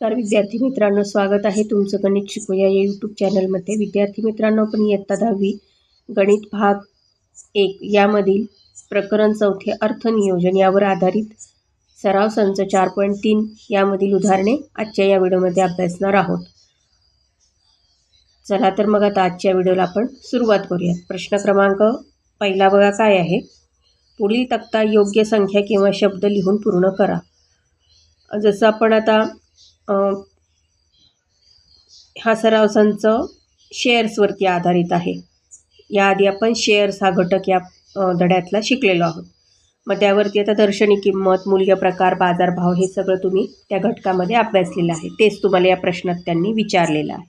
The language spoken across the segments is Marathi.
नमस्कार विद्यार्थी मित्रांनो स्वागत आहे तुमचं गणित शिकूया या यूट्यूब चॅनलमध्ये विद्यार्थी मित्रांनो आपण इयत्ता दहावी गणित भाग एक यामधील प्रकरण चौथे अर्थनियोजन यावर आधारित सराव संच चार पॉईंट तीन यामधील उदाहरणे आजच्या या व्हिडिओमध्ये अभ्यासणार आहोत. चला तर मग आता आजच्या व्हिडिओला आपण सुरुवात करूयात. प्रश्न क्रमांक पहिला बघा काय आहे? पुढील तक्ता योग्य संख्या किंवा शब्द लिहून पूर्ण करा. जसं आपण आता हा सराव संच शेअर्सवरती आधारित आहे. याआधी आपण शेअर्स हा घटक या धड्यातला शिकलेलो आहोत. मग त्यावरती आता दर्शनी किंमत मूल्य प्रकार बाजारभाव हे सगळं तुम्ही त्या घटकामध्ये अभ्यासलेलं आहे. तेच तुम्हाला या प्रश्नात त्यांनी विचारलेलं आहे.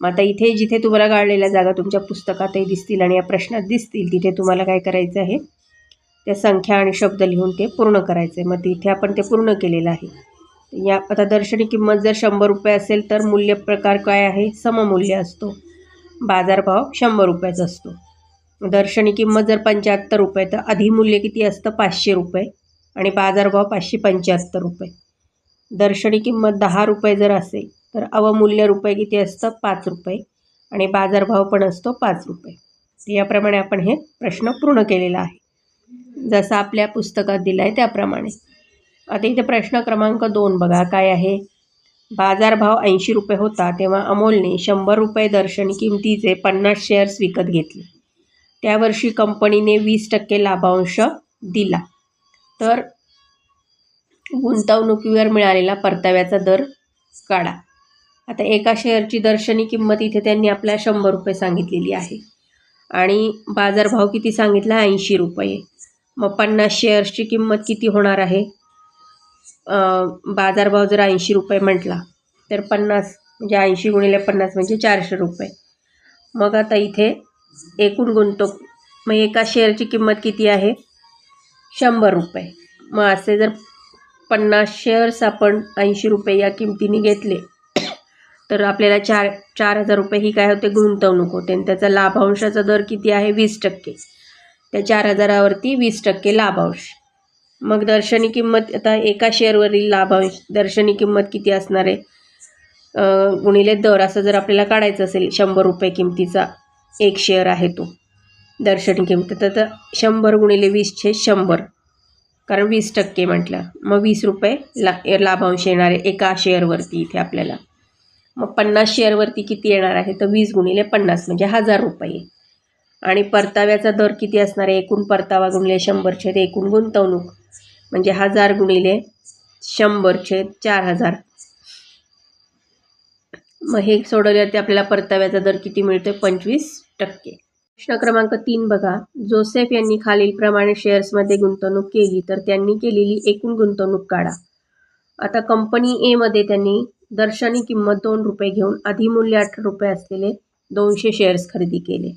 मग आता इथे जिथे तुम्हाला गाळलेल्या जागा तुमच्या पुस्तकातही दिसतील आणि या प्रश्नात दिसतील तिथे तुम्हाला काय करायचं आहे? त्या संख्या आणि शब्द लिहून ते पूर्ण करायचं आहे मग तिथे आपण ते पूर्ण केलेलं आहे. या आता दर्शनी किंमत जर शंभर रुपये असेल तर मूल्य प्रकार काय आहे? सममूल्य असतो. बाजारभाव शंभर रुपयाचा असतो. दर्शनी किंमत जर पंच्याहत्तर रुपये तर अधिमूल्य किती असतं? पाचशे रुपये आणि बाजारभाव पाचशे पंच्याहत्तर रुपये. दर्शनी किंमत दहा रुपये जर असेल तर अवमूल्य रुपये किती असतं? पाच रुपये आणि बाजारभाव पण असतो पाच रुपये. याप्रमाणे आपण हे प्रश्न पूर्ण केलेला आहे. जसं आपल्या पुस्तकात दिलं आहे त्याप्रमाणे. आता इथे प्रश्न क्रमांक दोन बघा काय आहे? बाजारभाव ऐंशी रुपये होता तेव्हा अमोलने शंभर रुपये दर्शनी किमतीचे पन्नास शेअर्स विकत घेतले. त्या वर्षी कंपनीने वीस टक्के लाभांश दिला. तर गुंतवणुकीवर मिळालेला परताव्याचा दर काढा. आता एका शेअरची दर्शनी किंमत इथे त्यांनी आपल्या शंभर रुपये सांगितलेली आहे. आणि बाजारभाव किती सांगितला? ऐंशी रुपये. मग पन्नास शेअर्सची किंमत किती होणार आहे? बाजारभाव जर ऐंशी रुपये म्हटला तर पन्नास म्हणजे ऐंशी गुणिले पन्नास म्हणजे चारशे रुपये. मग आता इथे एकूण गुंतव मग एका शेअरची किंमत किती आहे? शंभर रुपये. मग असे जर पन्नास शेअर्स आपण ऐंशी रुपये या किमतीने घेतले तर आपल्याला चार चार हजार रुपये ही काय होते? गुंतवणूक होते. आणि त्याचा लाभांशाचा दर किती आहे? वीस टक्के. त्या चार हजारावरती वीस टक्के लाभांश. मग दर्शनी किंमत आता एका शेअरवरील लाभांश दर्शनी किंमत किती असणार आहे? गुणिले दर असं जर आपल्याला काढायचं असेल शंभर रुपये किमतीचा एक शेअर आहे तो. दर्शनी किंमत तर तर शंभर गुणिले वीसचे शंभर. कारण वीस टक्के म्हटलं. मग वीस रुपये ला लाभांश येणार आहे एका शेअरवरती इथे आपल्याला. मग पन्नास शेअरवरती किती येणार आहे? तर वीस गुणिले पन्नास म्हणजे हजार रुपये. आणि परताव्याचा दर किती असणार आहे? एकूण परतावा गुणिले शंभरचे ते एकूण गुंतवणूक. म्हणजे हजार गुणिले शंभरचे चार हजार. मग हे सोडवल्यावरती आपल्याला परताव्याचा दर किती मिळतो पंचवीस टक्के. प्रश्न क्रमांक तीन बघा. जोसेफ यांनी खालीलप्रमाणे शेअर्समध्ये गुंतवणूक केली तर त्यांनी केलेली एकूण गुंतवणूक काढा. आता कंपनी एमध्ये त्यांनी दर्शनी किंमत दोन रुपये घेऊन अधिमूल्य अठरा रुपये असलेले दोनशे शेअर्स खरेदी केले.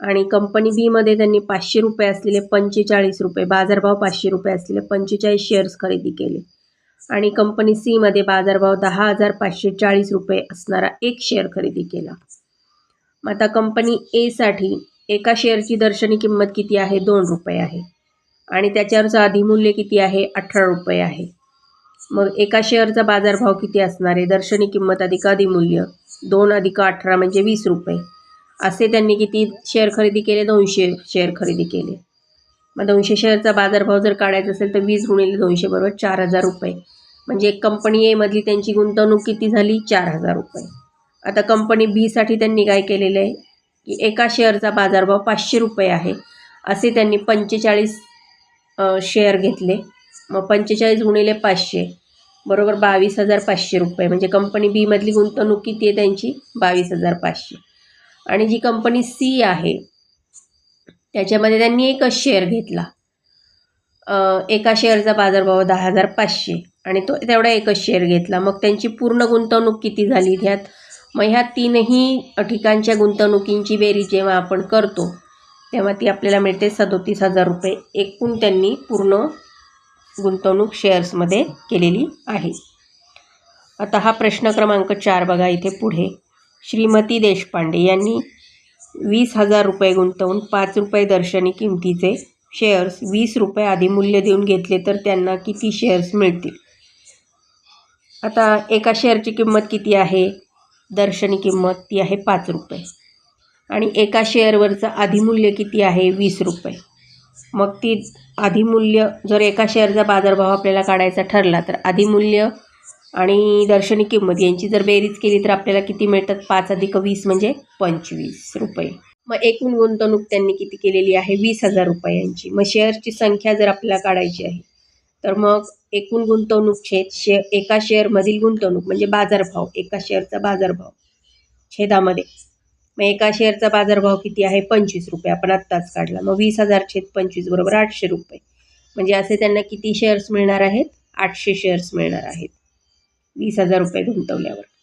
आणि कंपनी बीमध्ये त्यांनी पाचशे रुपये असलेले पंचेचाळीस रुपये बाजारभाव पाचशे रुपये असलेले पंचेचाळीस शेअर्स खरेदी केले. आणि कंपनी सीमध्ये बाजारभाव दहा हजार पाचशे चाळीस रुपये असणारा एक शेअर खरेदी केला. मग आता कंपनी एसाठी एका शेअरची दर्शनी किंमत किती आहे? दोन रुपये आहे. आणि त्याच्यावरचं अधिमूल्य किती आहे? अठरा रुपये आहे. मग एका शेअरचा बाजारभाव किती असणार आहे? दर्शनी किंमत अधिक अधिमूल्य दोन अधिक अठरा म्हणजे वीस रुपये. असे त्यांनी किती शेअर खरेदी केले? दोनशे शेअर खरेदी केले. मग दोनशे शेअरचा बाजारभाव जर काढायचा असेल तर वीस गुणिले दोनशे बरोबर चार हजार रुपये. म्हणजे कंपनी एमधली त्यांची गुंतवणूक किती झाली? चार हजार रुपये. आता कंपनी बीसाठी त्यांनी काय केलेलं आहे? की एका शेअरचा बाजारभाव पाचशे रुपये आहे. असे त्यांनी पंचेचाळीस शेअर घेतले. मग पंचेचाळीस गुणिले पाचशे बरोबर बावीस हजार पाचशे रुपये. म्हणजे कंपनी बीमधली गुंतवणूक किती आहे त्यांची? बावीस हजार पाचशे. आणि जी कंपनी सी आहे त्याच्यामध्ये त्यांनी एकच शेअर घेतला. एका शेअरचा बाजारभाव दहा हजार पाचशे आणि तो तेवढा एकच शेअर घेतला. मग त्यांची पूर्ण गुंतवणूक किती झाली ह्यात? मग ह्या तीनही ठिकाणच्या गुंतवणुकींची बेरीज जेव्हा आपण करतो तेव्हा ती आपल्याला मिळते सदोतीस हजार रुपये एकूण त्यांनी पूर्ण गुंतवणूक शेअर्समध्ये केलेली आहे. आता हा प्रश्न क्रमांक चार बघा इथे पुढे. श्रीमती देशपांडे यांनी वीस हजार रुपये गुंतवून पाच रुपये दर्शनी किमतीचे शेअर्स वीस रुपये आधी मूल्य देऊन घेतले तर त्यांना किती शेअर्स मिळतील? आता एका शेअरची किंमत किती आहे? दर्शनी किंमत ती आहे पाच रुपये. आणि एका शेअरवरचं आधीमूल्य किती आहे? वीस रुपये. मग ती आधीमूल्य जर एका शेअरचा बाजारभाव आपल्याला काढायचा ठरला तर आधीमूल्य आणि दर्शनी किंमत यांची जर बेरीज केली तर आपल्याला किती मिळतात? पाच अधिक वीस म्हणजे पंचवीस रुपये. मग एकूण गुंतवणूक त्यांनी किती केलेली आहे? वीस हजार रुपयांची मग शेअरची संख्या जर आपल्याला काढायची आहे तर मग एकूण गुंतवणूक छेद शेअर एका शेअरमधील गुंतवणूक म्हणजे बाजारभाव एका शेअरचा बाजारभाव छेदामध्ये. मग एका शेअरचा बाजारभाव किती आहे? पंचवीस रुपये. आपण आत्ताच काढला. मग वीस हजार छेद पंचवीस बरोबर आठशे रुपये. म्हणजे असे त्यांना किती शेअर्स मिळणार आहेत? आठशे शेअर्स मिळणार आहेत. वीस हजार रुपये गुंतवल्यावर.